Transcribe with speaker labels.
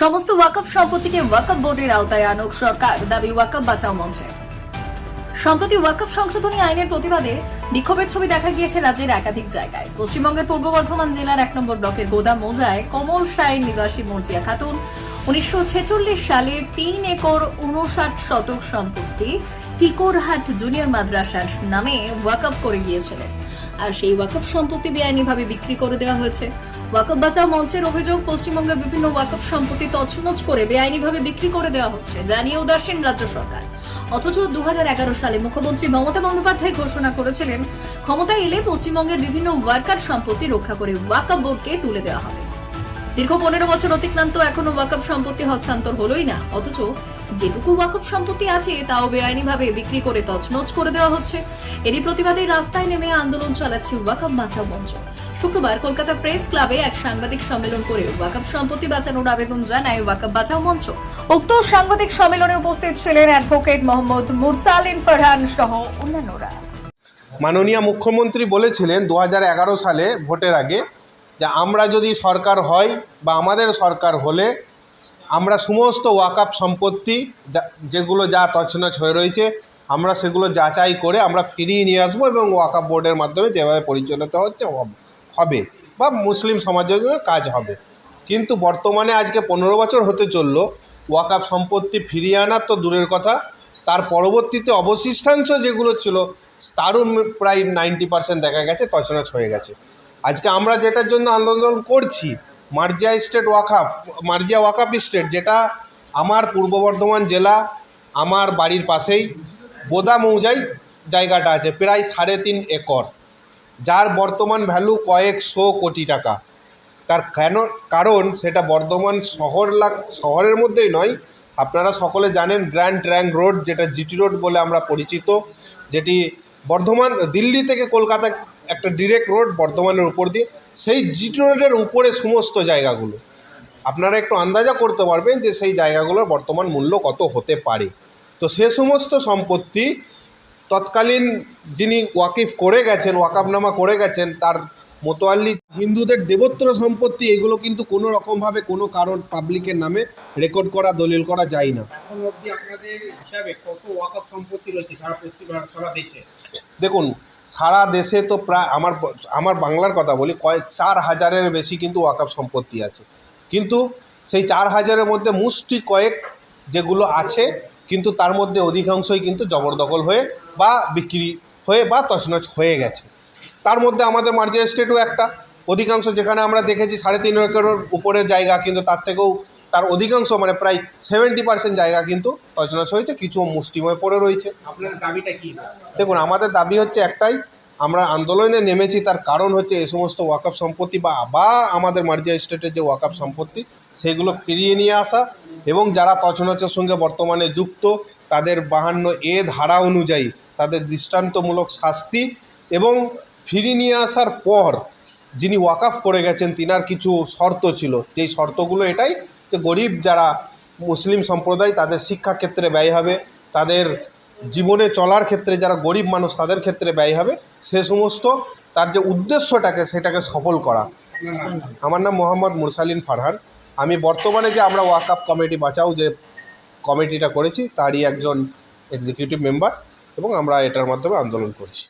Speaker 1: সমস্ত ওয়াকফ সম্পত্তিকে ওয়াকফ বোর্ডের আওতায় আনুক সরকার, দাবি ওয়াকফ বাঁচাও মঞ্চে। সম্প্রতি ওয়াকফ সংশোধনী আইনের প্রতিবাদে বিক্ষোভের ছবি দেখা গিয়েছে রাজ্যের একাধিক জায়গায়। পশ্চিমবঙ্গের পূর্ব বর্ধমান জেলার এক নম্বর ব্লকের গোদা মোজায় কমল সাইন নিবাসী মর্জিয়া খাতুন, উনিশশো ছেচল্লিশ সালে তিন একর উনষাট শতক সম্পত্তি টিকোরহাট জুনিয়র মাদ্রাসার নামে ওয়াকফ করে গিয়েছিলেন। আর সেই ওয়াকফ সম্পত্তি বেআইনিভাবে বিক্রি করে দেওয়া হয়েছে। ওয়াকফ বাঁচাও মঞ্চের অভিযোগ, পশ্চিমবঙ্গের বিভিন্ন ওয়াকফ সম্পত্তি তছনছ করে বেআইনিভাবে বিক্রি করে দেওয়া হচ্ছে, জানিয়ে উদাসীন রাজ্য সরকার। অথচ দু হাজার এগারো সালে মুখ্যমন্ত্রী মমতা বন্দ্যোপাধ্যায় ঘোষণা করেছিলেন, ক্ষমতায় এলে পশ্চিমবঙ্গের বিভিন্ন ওয়ার্কার সম্পত্তি রক্ষা করে ওয়াকফ বোর্ডকে তুলে দেওয়া হবে। দীর্ঘ পনেরো বছর অতিক্রান্ত এখনও ওয়াকফ সম্পত্তি হস্তান্তর হলোই না, অথচ যেটুকু ওয়াকফ সম্পত্তি আছে, তাও বেআইনিভাবে বিক্রি করে তছনছ করে দেওয়া হচ্ছে। এরই প্রতিবাদে রাস্তায় নেমে আন্দোলন চালাচ্ছে ওয়াকফ বাঁচাও মঞ্চ। শুক্রবার কলকাতা প্রেস ক্লাবে এক সাংবাদিক সম্মেলন করে ওয়াকফ সম্পত্তি বাঁচানোর আবেদন জানায় ওয়াকফ বাঁচাও মঞ্চ। উক্ত সাংবাদিক সম্মেলনে উপস্থিত ছিলেন অ্যাডভোকেট মোহাম্মদ মুরসালিন ফারহান সহ অন্যান্যরা।
Speaker 2: মাননীয় মুখ্যমন্ত্রী বলেছিলেন দু হাজার এগারো সালে ভোটের আগে যে আমরা যদি সরকার হয় বা আমাদের সরকার হলে আমরা সমস্ত ওয়াকাপ সম্পত্তি যেগুলো যা তছনছ হয়ে রয়েছে, আমরা সেগুলো যাচাই করে আমরা ফিরিয়ে নিয়ে আসব এবং ওয়াকাপ বোর্ডের মাধ্যমে যেভাবে পরিচালিত হচ্ছে হবে বা মুসলিম সমাজের জন্য কাজ হবে। কিন্তু বর্তমানে আজকে পনেরো বছর হতে চলল ওয়াকাপ সম্পত্তি ফিরিয়ে আনার তো দূরের কথা। তার পরবর্তীতে অবশিষ্টাংশ যেগুলো ছিল, তারও প্রায় নাইনটি পার্সেন্ট দেখা গেছে, তছনছ হয়ে গেছে। আজকে আমরা যেটার জন্য আন্দোলন করছি মার্জিয়া স্টেট ওয়াকাফ মার্জিয়া ওয়াকাফ স্টেট, যেটা আমার পূর্ব বর্ধমান জেলা, আমার বাড়ির পাশেই, বোদা মৌজায় জায়গাটা আছে, প্রায় সাড়ে তিন একর। যার বর্তমান ভ্যালু কয়েকশো কোটি টাকা। তার কেন, কারণ সেটা বর্ধমান শহর লাগ, শহরের মধ্যেই নয়, আপনারা সকলে জানেন গ্র্যান্ড ট্র্যাঙ্ক রোড যেটা জিটি রোড বলে আমরা পরিচিত, যেটি বর্ধমান, দিল্লি থেকে কলকাতা একটা ডিরেক্ট রোড বর্ধমানের উপর দিয়ে, সেই জিটি রোডের উপরে সমস্ত জায়গাগুলো। আপনারা একটু আন্দাজা করতে পারবেন যে সেই জায়গাগুলোর বর্তমান মূল্য কত হতে পারে। তো সে সমস্ত সম্পত্তি তৎকালীন যিনি ওয়াকিফ করে গেছেন, ওয়াকাফনামা করে গেছেন, তার মোতোয়াল্লি হিন্দুদের দেবত্র সম্পত্তি এগুলো কিন্তু কোনো রকমভাবে কোনো কারণ পাবলিকের নামে রেকর্ড করা দলিল করা যায় না।
Speaker 3: এখন অবধি আপনাদের হিসাবে কত ওয়াকআপ সম্পত্তি রয়েছে সারা পশ্চিম সারা দেশে?
Speaker 2: দেখুন সারা দেশে তো প্রায় আমার আমার বাংলার কথা বলি কয়েক চার হাজারের বেশি কিন্তু ওয়াকাফ সম্পত্তি আছে। কিন্তু সেই চার হাজারের মধ্যে মুষ্টি কয়েক যেগুলো আছে কিন্তু তার মধ্যে অধিকাংশই কিন্তু জবরদখল হয়ে বা বিক্রি হয়ে বা তছনছ হয়ে গেছে। তার মধ্যে আমাদের মার্জিয়া স্টেটও একটা। অধিকাংশ যেখানে আমরা দেখেছি সাড়ে তিন একরের উপরের জায়গা কিন্তু তার থেকেও তার অধিকাংশ মানে প্রায় সেভেন্টি পার্সেন্ট জায়গা কিন্তু তছনছ হয়েছে কিছু মুষ্টিময় পড়ে রয়েছে।
Speaker 3: আপনার দাবিটা কি?
Speaker 2: দেখুন আমাদের দাবি হচ্ছে একটাই আমরা আন্দোলনে নেমেছি তার কারণ হচ্ছে এই সমস্ত ওয়াকআপ সম্পত্তি বা বা আমাদের মার্জিয়া স্টেটের যে ওয়াকআপ সম্পত্তি সেগুলো ফিরিয়ে নিয়ে আসা এবং যারা তছনছের সঙ্গে বর্তমানে যুক্ত তাদের বাহান্ন এ ধারা অনুযায়ী তাদের দৃষ্টান্তমূলক শাস্তি এবং ফিরিয়ে নিয়ে আসার পর যিনি ওয়াকাফ করে গেছেন, তিনার কিছু শর্ত ছিল। যেই শর্তগুলো এটাই যে গরিব যারা মুসলিম সম্প্রদায়, তাদের শিক্ষাক্ষেত্রে ব্যয় হবে, তাদের জীবনে চলার ক্ষেত্রে যারা গরিব মানুষ, তাদের ক্ষেত্রে ব্যয় হবে। সে সমস্ত তার যে উদ্দেশ্যটাকে, সেটাকে সফল করা। আমার নাম মোহাম্মদ মুরসালিন ফারহান। আমি বর্তমানে যে আমরা ওয়াকআপ কমিটি বাঁচাও যে কমিটিটা করেছি, তারই একজন এক্সিকিউটিভ মেম্বার এবং আমরা এটার মাধ্যমে আন্দোলন করছি।